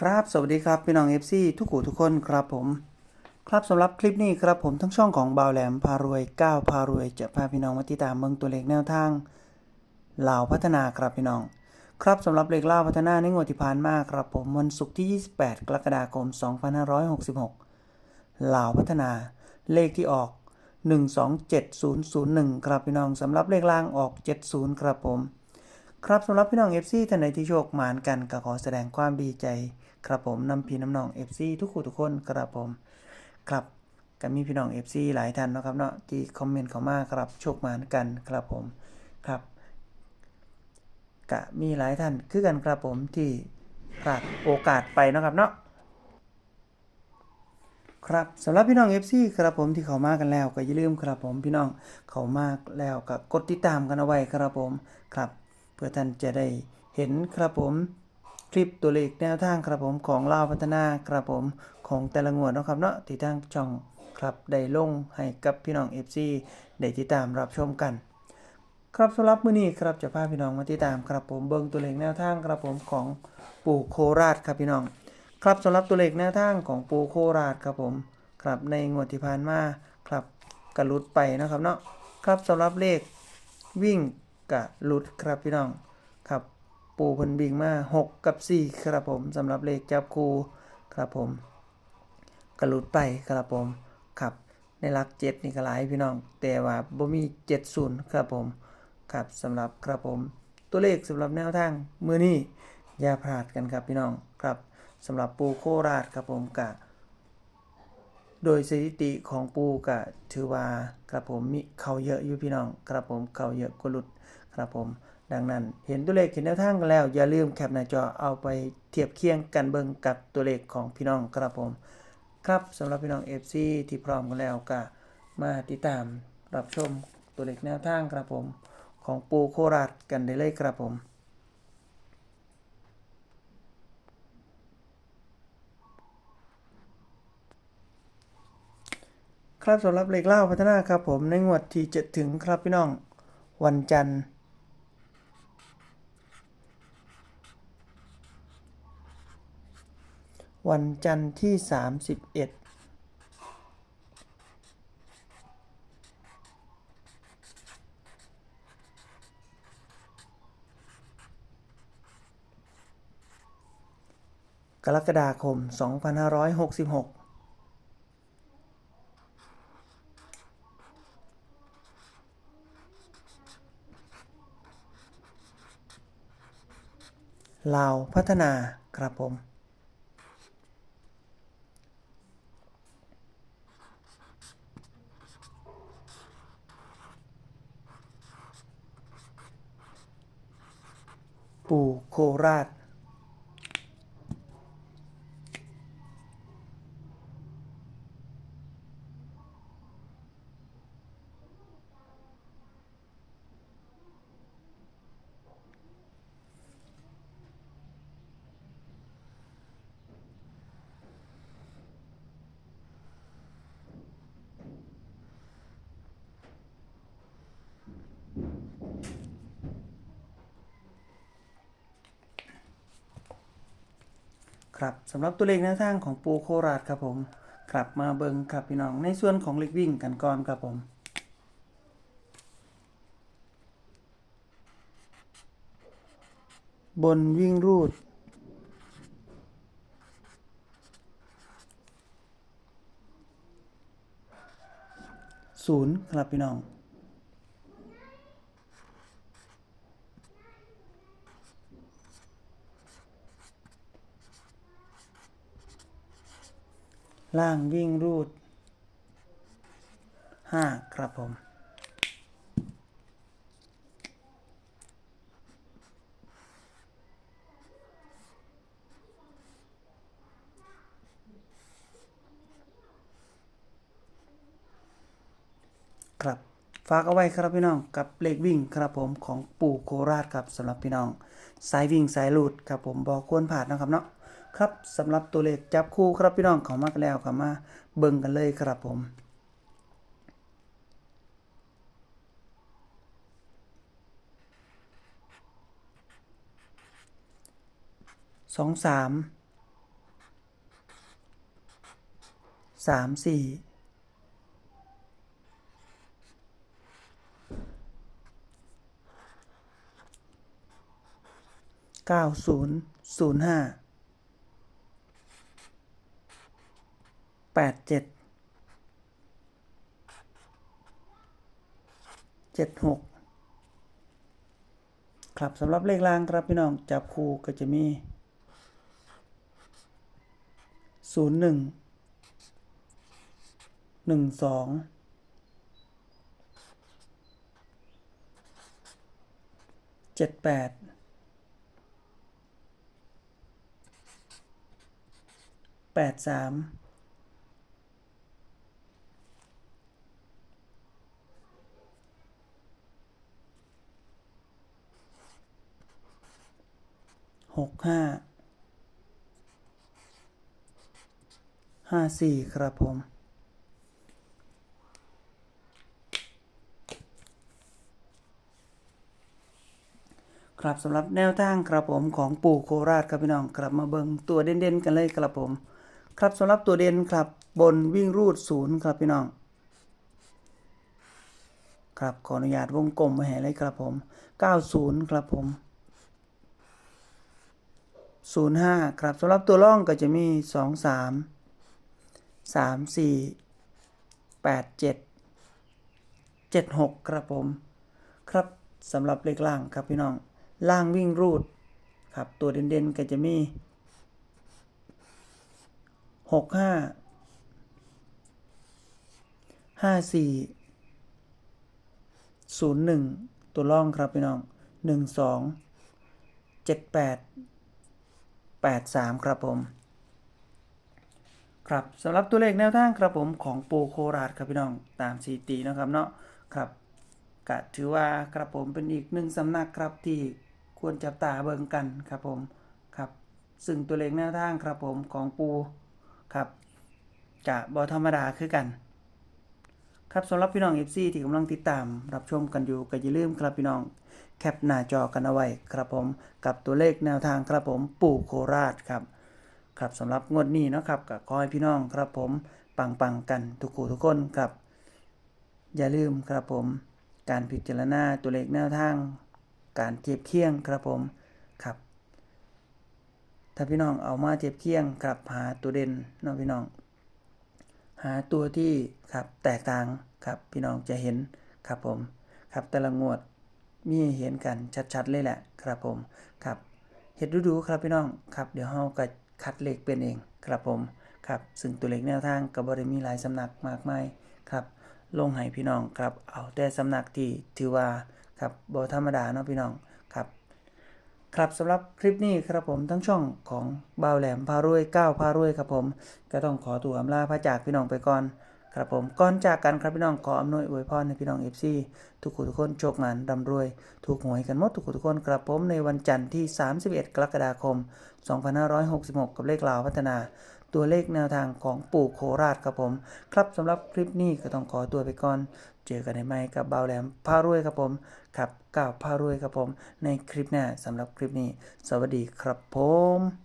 ครับ สวัสดีครับ พี่น้อง FC ทุกขู่ทุกคนครับผม ครับสำหรับคลิปนี้ครับผมทั้งช่องของบ่าวแหลมพารวยก้าวพารวย จะพาพี่น้องมาติดตามเมืองตัวเลขแนวทางเหล่าพัฒนาครับพี่น้อง ครับสำหรับเลขเล่าพัฒนาในงวดที่ผ่านมาครับผมวันศุกร์ที่ 28 กรกฎาคม 2566ลาพัฒนาเลขที่ออก 127001 ครับพี่น้องสำหรับเลขล่างออก 70 ครับผม ครับสำหรับพี่น้อง FC ท่านใดที่โชคหมานกันก็ขอแสดงความดีใจ ครับผมนำพี่น้ำน้อง FC ทุกคู่ทุกคนครับผมครับก็มีพี่น้อง FC หลายท่านนะครับเนาะที่คอมเมนต์เข้ามาครับโชคมานกันครับผมครับก็มีหลายท่านคือกันครับผมที่พลาดโอกาสไปนะครับเนาะครับสำหรับพี่น้อง FC ครับผมที่เขามากันแล้วก็อย่าลืมครับผมพี่น้องเขามาแล้วก็กดติดตามกันเอาไว้ครับผมครับ เพื่อท่านจะได้เห็นครับผม คลิปตัวเลขแนวทางครับผมของเลาพัฒนาครับผมของแต่ละงวดนะครับเนาะที่ทางช่องครับได้ลงให้กับพี่น้อง FC ได้ติดตามรับชมกัน ครับสำหรับมื้อนี้ครับจะพาพี่น้องมาติดตามครับผมเบิ่งตัวเลขแนวทางครับผมของปู่โคราชครับพี่น้อง ครับสำหรับตัวเลขแนวทางของปู่โคราชครับผมครับในงวดที่ผ่านมาครับกระลุดไปนะครับเนาะครับสำหรับเลขวิ่งกระลุดครับพี่น้อง ปูเพิ่นบิ่งมา 6 กับ 4 ครับผมสำหรับเลขจับคู่ครับผมกระลุดไปครับผมครับในหลัก 7 นี่ก็หลายพี่น้อง แต่ว่าบ่มี 70 ครับผมครับสำหรับครับผมตัวเลขสำหรับแนวทางมือนี้อย่าพลาดกันครับพี่น้องครับสำหรับปูโคราชครับผมกะ โดยสถิติของปูก็ถือว่ากระผมมีเขาเยอะอยู่พี่น้องกระผมเขาเยอะกว่าหลุดครับผมดังนั้น เห็นตัวเลขเห็นแนวทางกันแล้ว อย่าลืมแคปหน้าจอเอาไปเทียบเคียงกันเบิ่งกับตัวเลขของพี่น้องครับผม ครับสำหรับพี่น้อง FC ที่พร้อมกันแล้วก็มาติดตามรับชมตัวเลขแนวทางครับผม ของปูโคราชกันได้เลยครับผม ครับสำหรับเลขเล่าพัฒนาครับผมในงวดที่จะถึงครับพี่น้องวันจันทร์วันจันทร์ที่ 31กรกฎาคม 2566 ลาวพัฒนาครับผม ปู่โคราช ครับสำหรับตัวเลขแนวทางของปูโคราชครับผมครับมาเบิงครับพี่น้อง ในส่วนของเลขวิ่งกันก่อนครับผมบนวิ่งรูด ศูนย์ครับพี่น้อง ล่างวิ่งรูดห้าครับผม ครับ ฝากเอาไว้ครับพี่น้องกับเลขวิ่งครับผมของปู่โคราชครับสำหรับพี่น้อง สายวิ่งสายลูดครับผมบอกควรผ่านนะครับเนาะ ครับสำหรับตัวเลขจับคู่ครับพี่น้องเขามากแล้วครับมาเบิ่งกันเลยครับผมสองสามสามสี่เก้าศูนย์ศูนย์ห้า แปดเจ็ดเจ็ดหกครับสำหรับเลขล่างครับพี่น้องจับคู่ก็จะมีศูนย์หนึ่งหนึ่งสองเจ็ดแปดแปดสาม หกห้าห้าสี่ครับผม ครับสำหรับแนวทางครับผมของปู่โคราชครับพี่น้องกลับมาเบิงตัวเด่นๆกันเลยครับผม ครับสำหรับตัวเด่นครับบนวิ่งรูดศูนย์ครับพี่น้องครับขออนุญาตวงกลมไว้ให้เลยครับผม 90 ครับผม 05 ครับสำหรับตัวล่องก็จะมี 2 3 3 4 8 7 7 6 ครับผม ครับสำหรับเลขล่างครับพี่น้อง ล่างวิ่งรูดครับตัวเด่นๆก็จะมีหกห้าห้าสี่ศูนย์หนึ่งตัวล่องครับพี่น้องหนึ่งส องเจ็ดแปดสามครับผม ครับสำหรับตัวเลขแนวทางครับผมของปูโคราชครับพี่น้องตามสีตีนะครับเนาะครับก็ถือว่าครับผมเป็นอีกหนึ่งสำนักครับที่ควรจับตาเบิ่งกันครับผมครับ ซึ่งตัวเลขแนวทางครับผมของปูครับจะบอธรรมดาคือกัน ครับสำหรับพี่น้อง FC ที่กำลังติดตาม รับชมกันอยู่ก็อย่าลืมครับพี่น้อง แคปหน้าจอกันเอาไว้ครับผมกับตัวเลขแนวทางครับผมปู่โคราชครับครับสำหรับงวดนี้นะครับก็ขอให้พี่น้องครับผมปังปังกันทุกคู่ทุกคนครับ อย่าลืมครับผม การพิจารณาตัวเลขแนวทาง การเทียบเคียงครับผมครับ ถ้าพี่น้องเอามาเทียบเคียงกับหาตัวเด่นเนาะพี่น้อง หาตัวที่ครับแตกต่างครับพี่น้องจะเห็นครับผมครับแต่ละงวดมีเห็นกันชัดๆเลยแหละครับผมครับเห็ดดูๆครับพี่น้องครับเดี๋ยวเฮาก็คัดเลขเป็นเองครับผมครับซึ่งตัวเลขแนวทางก็บ่ได้มีหลายสำนักมากมายครับลงให้พี่น้องครับเอาแต่สำนักที่ถือว่าครับบ่ธรรมดาเนาะพี่น้อง ครับสำหรับคลิปนี้ครับผมทั้งช่องของบ่าวแหลมพารวยก้าวพารวยครับผม ก็ต้องขอตัวอำลาพระจากพี่น้องไปก่อน ครับผมก่อนจากกันครับพี่น้องขออำนวยอวยพรให้พี่น้อง FC ทุกคนทุกคนโชคงานร่ำรวย ถูกหวยกันหมดทุกคนทุกคนครับผมในวันจันทร์ที่ 31 กรกฎาคม 2566 กับเลขลาวพัฒนา ตัวเลขแนวทางของปู่โคราชครับผม ครับสำหรับคลิปนี้ก็ต้องขอตัวไปก่อน เจอกันในใหม่กับบ่าวแหลมพารวยครับผมครับก้าวพารวยครับผม ในคลิปหน้าสำหรับคลิปนี้ สวัสดีครับผม